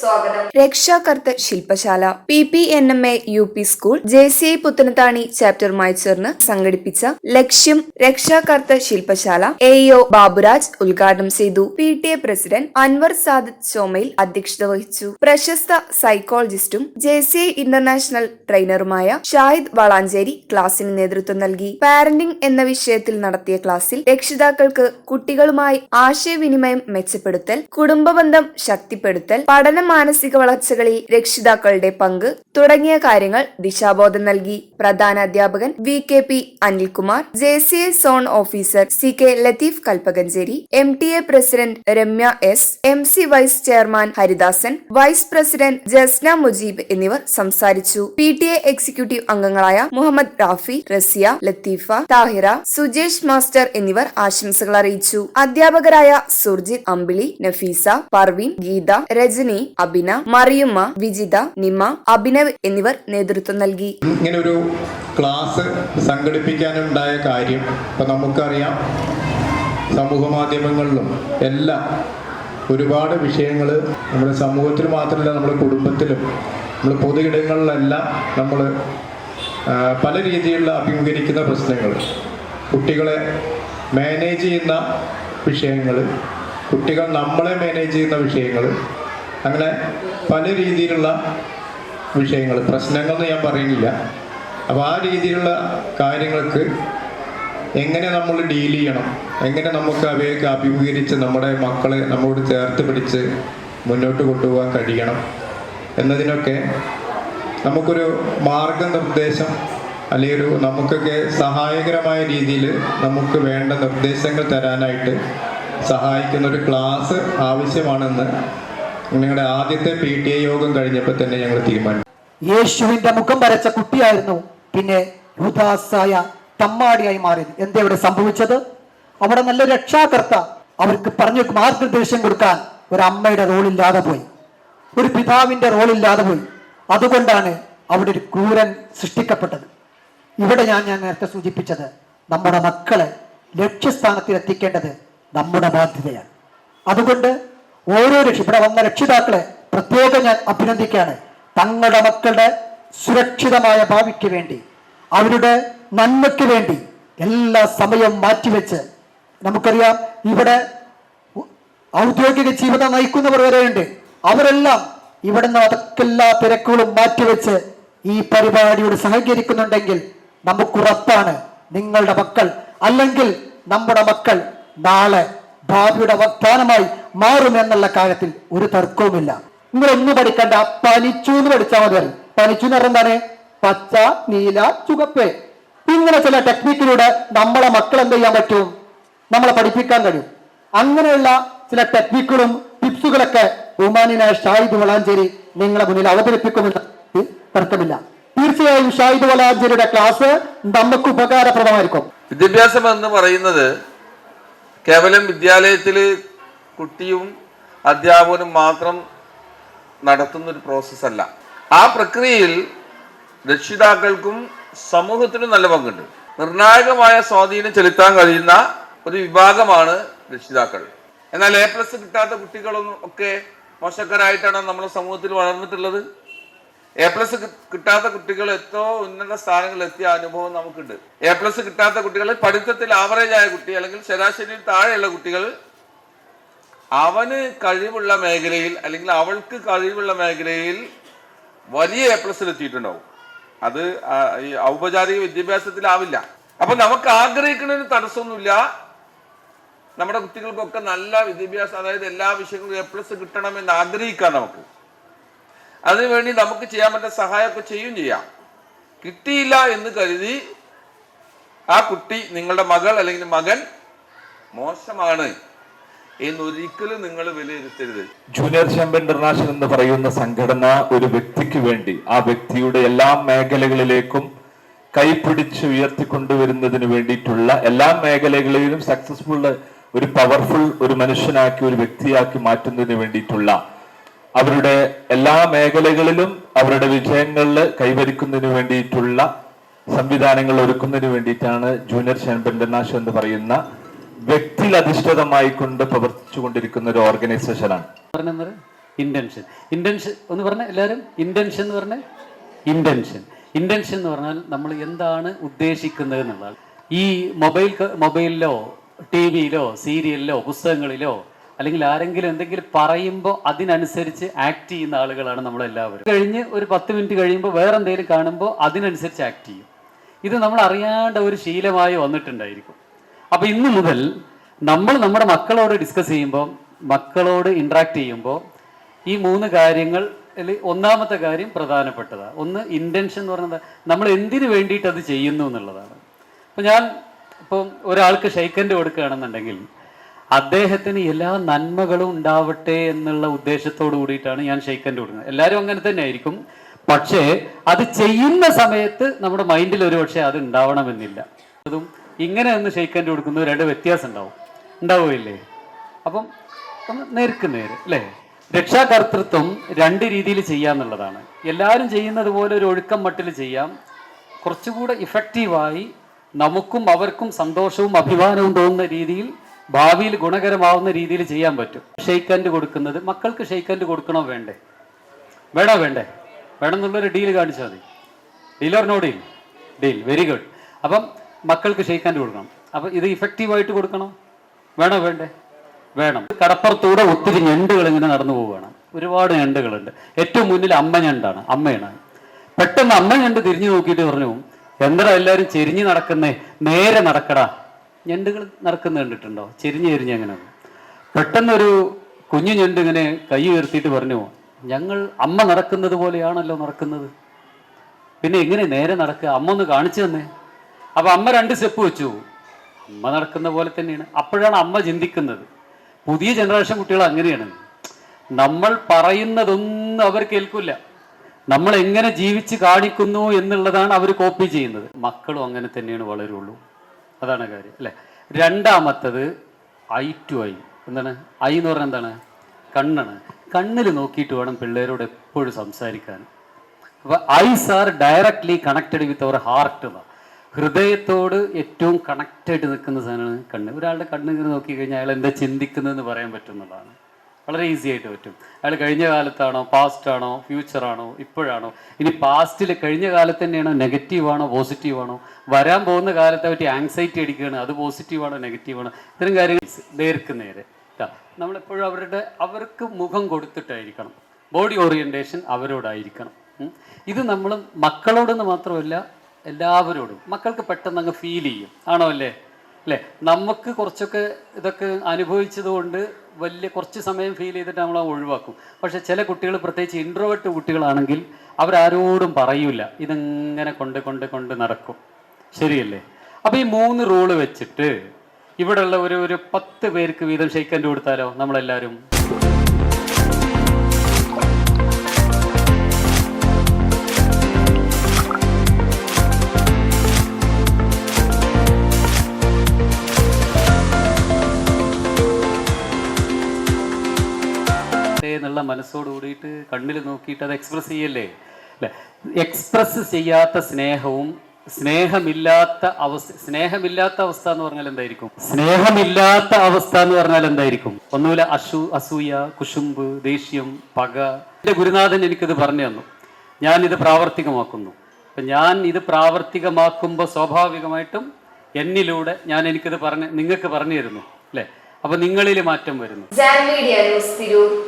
സ്വാഗതം. രക്ഷാകർത്ത ശില്പശാല P P N M A U P school J C I Puthanathani ചാപ്റ്ററുമായി ചേർന്ന് സംഘടിപ്പിച്ച ലക്ഷ്യം രക്ഷാകർത്ത ശില്പശാല എ ഒ ബാബുരാജ് ഉദ്ഘാടനം ചെയ്തു. P T A president Anwar Sadath Chomayil അധ്യക്ഷത വഹിച്ചു. പ്രശസ്ത സൈക്കോളജിസ്റ്റും ജെ സി ഐ ഇന്റർനാഷണൽ ട്രെയിനറുമായ ഷാഹിദ് വളാഞ്ചേരി ക്ലാസിന് നേതൃത്വം നൽകി. പാരന്റിംഗ് എന്ന വിഷയത്തിൽ നടത്തിയ ക്ലാസിൽ രക്ഷിതാക്കൾക്ക് കുട്ടികളുമായി ആശയവിനിമയം മെച്ചപ്പെടുത്തൽ കുടുംബബന്ധം ശക്തിപ്പെടുത്തൽ പഠന മാനസിക വളർച്ചകളിൽ രക്ഷിതാക്കളുടെ പങ്ക് തുടങ്ങിയ കാര്യങ്ങൾ ദിശാബോധം നൽകി. പ്രധാന അധ്യാപകൻ V K P Anilkumar J C A zone officer C K Latheef Kalpakanchery M T A president Ramya S M C vice chairman Haridasan vice president Jasna Mujeeb എന്നിവർ സംസാരിച്ചു. പി ടി എ എക്സിക്യൂട്ടീവ് അംഗങ്ങളായ Muhammad Rafi Raziya Latheefa Thahira Sujesh master എന്നിവർ ആശംസകൾ അറിയിച്ചു. അധ്യാപകരായ സുർജിത് അമ്പിളി നഫീസ പർവീൻ ഗീത രജനി അഭിന മറിയമ്മ വിജിത നിമ അഭിനവ് എന്നിവർ നേതൃത്വം നൽകി. ഇങ്ങനെ ഒരു ക്ലാസ് സംഘടിപ്പിക്കാനുണ്ടായ കാര്യം ഇപ്പൊ നമുക്കറിയാം. സമൂഹ മാധ്യമങ്ങളിലും എല്ലാം ഒരുപാട് വിഷയങ്ങൾ നമ്മുടെ സമൂഹത്തിൽ മാത്രമല്ല നമ്മുടെ കുടുംബത്തിലും നമ്മൾ പൊതു ഇടങ്ങളിലെല്ലാം നമ്മൾ പല രീതിയിലുള്ള അഭിമുഖീകരിക്കുന്ന പ്രശ്നങ്ങൾ കുട്ടികളെ മാനേജ് ചെയ്യുന്ന വിഷയങ്ങൾ കുട്ടികൾ നമ്മളെ മാനേജ് ചെയ്യുന്ന വിഷയങ്ങൾ അങ്ങനെ പല രീതിയിലുള്ള വിഷയങ്ങൾ. പ്രശ്നങ്ങളെന്ന് ഞാൻ പറയുന്നില്ല. അപ്പോൾ ആ രീതിയിലുള്ള കാര്യങ്ങൾക്ക് എങ്ങനെ നമ്മൾ ഡീൽ ചെയ്യണം? എങ്ങനെ നമുക്ക് അവയൊക്കെ അഭിമുഖീകരിച്ച് നമ്മുടെ മക്കളെ നമ്മളോട് ചേർത്ത് പിടിച്ച് മുന്നോട്ട് കൊണ്ടുപോകാൻ കഴിയണം എന്നതിനൊക്കെ നമുക്കൊരു മാർഗനിർദ്ദേശം അല്ലെങ്കിൽ ഒരു നമുക്കൊക്കെ സഹായകരമായ രീതിയിൽ നമുക്ക് വേണ്ട നിർദ്ദേശങ്ങൾ തരാനായിട്ട് സഹായിക്കുന്ന ഒരു ക്ലാസ് ആവശ്യമാണെന്ന് നിങ്ങളുടെ ആദ്യത്തെ പി ടി എ യോഗം കഴിഞ്ഞപ്പോൾ തന്നെ ഞങ്ങൾ തീരുമാനിച്ചു. യേശുവിന്റെ മുഖം വരച്ച കുട്ടിയായിരുന്നു പിന്നെ യുദാസായ തമ്മാടിയായി മാറി എന്താ ഇവിടെ സംഭവിച്ചത്? അവിടെ നല്ല രക്ഷാകർത്ത അവർക്ക് പറഞ്ഞു മാർഗനിർദ്ദേശം കൊടുക്കാൻ ഒരു അമ്മയുടെ റോളില്ലാതെ പോയി. ഒരു പിതാവിന്റെ റോളില്ലാതെ പോയി. അതുകൊണ്ടാണ് അവിടെ ഒരു ക്രൂരൻ സൃഷ്ടിക്കപ്പെട്ടത്. ഇവിടെ ഞാൻ ഞാൻ നേരത്തെ സൂചിപ്പിച്ചത് നമ്മുടെ മക്കളെ ലക്ഷ്യസ്ഥാനത്തിൽ എത്തിക്കേണ്ടത് നമ്മുടെ ബാധ്യതയാണ്. അതുകൊണ്ട് ഓരോ രക്ഷ ഇവിടെ വന്ന രക്ഷിതാക്കളെ പ്രത്യേകം ഞാൻ അഭിനന്ദിക്കുകയാണ്. തങ്ങളുടെ മക്കളുടെ സുരക്ഷിതമായ ഭാവിക്ക് വേണ്ടി അവരുടെ നന്മയ്ക്ക് വേണ്ടി എല്ലാ സമയവും മാറ്റിവെച്ച് നമുക്കറിയാം ഇവിടെ ഔദ്യോഗിക ജീവിതം നയിക്കുന്നവർ വരെയുണ്ട്. അവരെല്ലാം ഇവിടുന്ന് അതൊക്കെല്ലാ തിരക്കുകളും മാറ്റിവെച്ച് ഈ പരിപാടിയോട് സഹകരിക്കുന്നുണ്ടെങ്കിൽ നമുക്കുറപ്പാണ് നിങ്ങളുടെ മക്കൾ അല്ലെങ്കിൽ നമ്മുടെ മക്കൾ നാളെ ഭാവിയുടെ വസ്ഥാനമായി മാറും എന്നുള്ള കാര്യത്തിൽ ഒരു തർക്കവുമില്ല. നിങ്ങൾ ഒന്നും പഠിക്കണ്ട. പനിച്ചു എന്ന് പഠിച്ചാൽ മതി പനിച്ചു എന്ന് പറഞ്ഞാൽ പച്ച നീല ചുവപ്പ്. ഇങ്ങനെ ചില ടെക്നിക്കിലൂടെ നമ്മളെ മക്കൾ എന്ത് ചെയ്യാൻ പറ്റും? നമ്മളെ പഠിപ്പിക്കാൻ കഴിയും. അങ്ങനെയുള്ള ചില ടെക്നിക്കുകളും ടിപ്സുകളൊക്കെ ബഹുമാനായ ഷാഹിദ് വളാഞ്ചേരി നിങ്ങളെ മുന്നിൽ അവതരിപ്പിക്കുമെന്ന് തർക്കമില്ല. തീർച്ചയായും ഷാഹിദ് വളാഞ്ചേരിയുടെ ക്ലാസ് നമുക്ക് ഉപകാരപ്രദമായിരിക്കും. വിദ്യാഭ്യാസം എന്ന് പറയുന്നത് കേവലം വിദ്യാലയത്തിൽ കുട്ടിയും അധ്യാപകനും മാത്രം നടത്തുന്ന ഒരു പ്രോസസ്സല്ല. ആ പ്രക്രിയയിൽ രക്ഷിതാക്കൾക്കും സമൂഹത്തിനും നല്ല പങ്കുണ്ട്. നിർണായകമായ സ്വാധീനം ചെലുത്താൻ കഴിയുന്ന ഒരു വിഭാഗമാണ് രക്ഷിതാക്കൾ. എന്നാൽ എ പ്ലസ് കിട്ടാത്ത കുട്ടികളൊന്നും ഒക്കെ മോശക്കാരായിട്ടാണ് നമ്മുടെ സമൂഹത്തിൽ വളർന്നിട്ടുള്ളത്. എ പ്ലസ് കിട്ടാത്ത കുട്ടികൾ എത്രയോ ഉന്നത സ്ഥാനങ്ങളിൽ എത്തിയ അനുഭവം നമുക്കുണ്ട്. എ പ്ലസ് കിട്ടാത്ത കുട്ടികൾ പഠിത്തത്തിൽ ആവറേജ് ആയ കുട്ടി അല്ലെങ്കിൽ ശരാശരിയിൽ താഴെയുള്ള കുട്ടികൾ അവന് കഴിവുള്ള മേഖലയിൽ അല്ലെങ്കിൽ അവൾക്ക് കഴിവുള്ള മേഖലയിൽ വലിയ എ പ്ലസിൽ എത്തിയിട്ടുണ്ടാവും. അത് ഈ ഔപചാരിക വിദ്യാഭ്യാസത്തിലാവില്ല. അപ്പൊ നമുക്ക് ആഗ്രഹിക്കുന്നതിന് തടസ്സമൊന്നുമില്ല. നമ്മുടെ കുട്ടികൾക്കൊക്കെ നല്ല വിദ്യാഭ്യാസം അതായത് എല്ലാ വിഷയങ്ങളും എ പ്ലസ് കിട്ടണമെന്ന് ആഗ്രഹിക്കാം നമുക്ക്. അതിനുവേണ്ടി നമുക്ക് ചെയ്യാൻ പറ്റുന്ന സഹായമൊക്കെ ചെയ്യും ചെയ്യാം. കിട്ടിയില്ല എന്ന് കരുതി ആ കുട്ടി നിങ്ങളുടെ മകൾ അല്ലെങ്കിൽ മകൻ മോശമാണ് എന്നൊരിക്കലും നിങ്ങൾ വിലയിരുത്തരുത്. ജൂനിയർ ചാമ്പ്യൻ ഇന്റർനാഷണൽ എന്ന് പറയുന്ന സംഘടന ഒരു വ്യക്തിക്ക് വേണ്ടി ആ വ്യക്തിയുടെ എല്ലാ മേഖലകളിലേക്കും കൈപിടിച്ച് ഉയർത്തിക്കൊണ്ടുവരുന്നതിന് വേണ്ടിയിട്ടുള്ള എല്ലാ മേഖലകളിലും സക്സസ്ഫുൾ ഒരു പവർഫുൾ ഒരു മനുഷ്യനാക്കി ഒരു വ്യക്തിയാക്കി മാറ്റുന്നതിന് വേണ്ടിയിട്ടുള്ള അവരുടെ എല്ലാ മേഖലകളിലും അവരുടെ വിജയങ്ങളിൽ കൈവരിക്കുന്നതിന് വേണ്ടിയിട്ടുള്ള സംവിധാനങ്ങൾ ഒരുക്കുന്നതിന് വേണ്ടിയിട്ടാണ് ജൂനിയർ ഇന്റർനാഷണൽ എന്ന് പറയുന്ന വ്യക്തിയിൽ അധിഷ്ഠിതമായി കൊണ്ട് പ്രവർത്തിച്ചുകൊണ്ടിരിക്കുന്ന ഒരു ഓർഗനൈസേഷനാണ്. ഇന്റൻഷൻ ഇന്റൻഷൻ എന്ന് പറഞ്ഞ എല്ലാവരും ഇന്റൻഷൻ എന്ന് പറഞ്ഞ ഇന്റൻഷൻ ഇന്റൻഷൻ എന്ന് പറഞ്ഞാൽ നമ്മൾ എന്താണ് ഉദ്ദേശിക്കുന്നത് എന്നുള്ളതാണ്. ഈ മൊബൈൽ മൊബൈലിലോ ടി വിയിലോ സീരിയലിലോ പുസ്തകങ്ങളിലോ അല്ലെങ്കിൽ ആരെങ്കിലും എന്തെങ്കിലും പറയുമ്പോൾ അതിനനുസരിച്ച് ആക്ട് ചെയ്യുന്ന ആളുകളാണ് നമ്മളെല്ലാവരും. കഴിഞ്ഞ് ഒരു പത്ത് മിനിറ്റ് കഴിയുമ്പോൾ വേറെ എന്തെങ്കിലും കാണുമ്പോൾ അതിനനുസരിച്ച് ആക്ട് ചെയ്യും. ഇത് നമ്മൾ അറിയാണ്ട ഒരു ശീലമായി വന്നിട്ടുണ്ടായിരിക്കും. അപ്പം ഇന്ന് മുതൽ നമ്മൾ നമ്മുടെ മക്കളോട് ഡിസ്കസ് ചെയ്യുമ്പോൾ മക്കളോട് ഇൻട്രാക്ട് ചെയ്യുമ്പോൾ ഈ മൂന്ന് കാര്യങ്ങൾ ഒന്നാമത്തെ കാര്യം പ്രധാനപ്പെട്ടതാണ് ഒന്ന് ഇന്റൻഷൻ എന്ന് പറയുന്നത് നമ്മൾ എന്തിനു വേണ്ടിയിട്ട് അത് ചെയ്യുന്നു എന്നുള്ളതാണ്. അപ്പം ഞാൻ ഇപ്പം ഒരാൾക്ക് ഷെയ്ക്കൻഡ് കൊടുക്കുകയാണെന്നുണ്ടെങ്കിൽ അദ്ദേഹത്തിന് എല്ലാ നന്മകളും ഉണ്ടാവട്ടെ എന്നുള്ള ഉദ്ദേശത്തോട് കൂടിയിട്ടാണ് ഞാൻ ഷെയ്ക്കന്റെ കൊടുക്കുന്നത് എല്ലാവരും അങ്ങനെ തന്നെ ആയിരിക്കും പക്ഷേ അത് ചെയ്യുന്ന സമയത്ത് നമ്മുടെ മൈൻഡിൽ ഒരു പക്ഷേ അത് ഉണ്ടാവണമെന്നില്ല. അതും ഇങ്ങനെ ഒന്ന് ഷെയ്ക്കന്റെ കൊടുക്കുന്നത് രണ്ട് വ്യത്യാസം ഉണ്ടാവും. ഉണ്ടാവുകയില്ലേ? അപ്പം നേർക്ക് നേര് അല്ലേ? രക്ഷാകർത്തൃത്വം രണ്ട് രീതിയിൽ ചെയ്യാന്നുള്ളതാണ്. എല്ലാവരും ചെയ്യുന്നത് പോലെ ഒരു ഒഴുക്കം മട്ടിൽ ചെയ്യാം. കുറച്ചുകൂടെ ഇഫക്റ്റീവായി നമുക്കും അവർക്കും സന്തോഷവും അഭിമാനവും തോന്നുന്ന രീതിയിൽ ഭാവിയിൽ ഗുണകരമാവുന്ന രീതിയിൽ ചെയ്യാൻ പറ്റും. ഷെയ്ക്കൻഡ് കൊടുക്കുന്നത് മക്കൾക്ക് ഷെയ്ക്കൻഡ് കൊടുക്കണോ വേണ്ടേ? വേണോ വേണ്ടേ? വേണം എന്നുള്ളൊരു ഡീൽ കാണിച്ചാൽ മതി. Deal or no deal deal very good അപ്പം മക്കൾക്ക് ഷെയ്ക്കാൻഡ് കൊടുക്കണം. അപ്പം ഇത് ഇഫക്റ്റീവായിട്ട് കൊടുക്കണം? വേണോ വേണ്ടേ? വേണം. കടപ്പുറത്തൂടെ ഒത്തിരി ഞണ്ടുകൾ ഇങ്ങനെ നടന്നു പോവുകയാണ്. ഒരുപാട് ഞണ്ടുകളുണ്ട്. ഏറ്റവും മുന്നിൽ അമ്മ ഞണ്ടാണ്. അമ്മയാണ്. പെട്ടെന്ന് അമ്മ ഞണ്ട് തിരിഞ്ഞു നോക്കിയിട്ട് പറഞ്ഞു എന്താ എല്ലാവരും ചെരിഞ്ഞ് നടക്കുന്നേ? നേരെ നടക്കടാ. ഞണ്ടുകൾ നടക്കുന്ന കണ്ടിട്ടുണ്ടോ? ചെരിഞ്ഞ് ചെരിഞ്ഞ് അങ്ങനെ. പെട്ടെന്നൊരു കുഞ്ഞു ഞണ്ട് ഇങ്ങനെ കൈ ഉയർത്തിയിട്ട് പറഞ്ഞു ഞങ്ങൾ അമ്മ നടക്കുന്നത് പോലെയാണല്ലോ നടക്കുന്നത്. പിന്നെ എങ്ങനെ നേരെ നടക്കുക അമ്മ ഒന്ന് കാണിച്ചു തന്നെ. അപ്പൊ അമ്മ രണ്ട് സ്റ്റെപ്പ് വെച്ചു. അമ്മ നടക്കുന്ന പോലെ തന്നെയാണ്. അപ്പോഴാണ് അമ്മ ചിന്തിക്കുന്നത് പുതിയ ജനറേഷൻ കുട്ടികൾ അങ്ങനെയാണ്. നമ്മൾ പറയുന്നതൊന്നും അവർ കേൾക്കില്ല നമ്മൾ എങ്ങനെ ജീവിച്ച് കാണിക്കുന്നു എന്നുള്ളതാണ് അവർ കോപ്പി ചെയ്യുന്നത്. മക്കളും അങ്ങനെ തന്നെയാണ് വളരുള്ളൂ. അതാണ് കാര്യം അല്ലേ? രണ്ടാമത്തത് ഐ ടു ഐ. എന്താണ്? ഐ എന്ന് പറഞ്ഞാൽ എന്താണ്? കണ്ണാണ്. കണ്ണിൽ നോക്കിയിട്ട് വേണം പിള്ളേരോട് എപ്പോഴും സംസാരിക്കാൻ. അപ്പൊ eyes are directly connected with our heart ഹൃദയത്തോട് ഏറ്റവും കണക്റ്റഡ് നിൽക്കുന്ന സാധനമാണ് കണ്ണ്. ഒരാളുടെ കണ്ണ് ഇങ്ങനെ നോക്കി കഴിഞ്ഞാൽ അയാൾ എന്താ ചിന്തിക്കുന്നതെന്ന് പറയാൻ പറ്റുന്നതാണ് വളരെ ഈസി ആയിട്ട് പറ്റും. അയാൾ കഴിഞ്ഞ കാലത്താണോ പാസ്റ്റ് ആണോ ഫ്യൂച്ചർ ആണോ ഇപ്പോഴാണോ? ഇനി പാസ്റ്റിൽ കഴിഞ്ഞ കാലത്ത് തന്നെയാണോ നെഗറ്റീവാണോ പോസിറ്റീവാണോ വരാൻ പോകുന്ന കാലത്തെ പറ്റി ആങ്സൈറ്റി അടിക്കുകയാണ് അത് പോസിറ്റീവാണോ നെഗറ്റീവാണോ ഇത്തരം കാര്യങ്ങൾ നേർക്ക് നേരെ. നമ്മളെപ്പോഴും അവരുടെ അവർക്ക് മുഖം കൊടുത്തിട്ടായിരിക്കണം. Body orientation അവരോടായിരിക്കണം. ഇത് നമ്മൾ മക്കളോടെന്ന് മാത്രമല്ല എല്ലാവരോടും. മക്കൾക്ക് പെട്ടെന്ന് അങ്ങ് ഫീൽ ചെയ്യും. ആണോ അല്ലേ? അല്ലേ? നമുക്ക് കുറച്ചൊക്കെ ഇതൊക്കെ അനുഭവിച്ചത് കൊണ്ട് വലിയ കുറച്ച് സമയം ഫീൽ ചെയ്തിട്ട് നമ്മൾ ഒഴിവാക്കും. പക്ഷെ ചില കുട്ടികൾ പ്രത്യേകിച്ച് ഇൻട്രോവേർട്ട് കുട്ടികളാണെങ്കിൽ അവരാരോടും പറയൂല. ഇതെങ്ങനെ കൊണ്ട് കൊണ്ട് കൊണ്ട് നടക്കും. ശരിയല്ലേ? അപ്പൊ ഈ മൂന്ന് റൂൾ വെച്ചിട്ട് ഇവിടെയുള്ള ഒരു ഒരു പത്ത് പേർക്ക് വീതം ഷെയ്ക്കന്റെ കൊടുത്താലോ? നമ്മളെല്ലാവരും? എന്നുള്ള മനസ്സോട് കൂടിയിട്ട് കണ്ണിൽ നോക്കിയിട്ട് അത് എക്സ്പ്രസ് ചെയ്യല്ലേ? അല്ലെ? എക്സ്പ്രസ് ചെയ്യാത്ത സ്നേഹവും സ്നേഹമില്ലാത്ത അവസ്ഥ സ്നേഹമില്ലാത്ത അവസ്ഥ എന്ന് പറഞ്ഞാൽ എന്തായിരിക്കും? സ്നേഹമില്ലാത്ത അവസ്ഥ എന്ന് പറഞ്ഞാൽ എന്തായിരിക്കും? ഒന്നുമില്ല അശു അസൂയ കുശുമ്പ് ദേഷ്യം പക. എന്റെ ഗുരുനാഥൻ എനിക്കിത് പറഞ്ഞു തന്നു. ഞാൻ ഇത് പ്രാവർത്തികമാക്കുന്നു. അപ്പൊ ഞാൻ ഇത് പ്രാവർത്തികമാക്കുമ്പോൾ സ്വാഭാവികമായിട്ടും എന്നിലൂടെ ഞാൻ എനിക്കിത് പറഞ്ഞ് നിങ്ങൾക്ക് പറഞ്ഞു തരുന്നു. അല്ലെ? അപ്പൊ നിങ്ങളിൽ മാറ്റം വരുന്നു.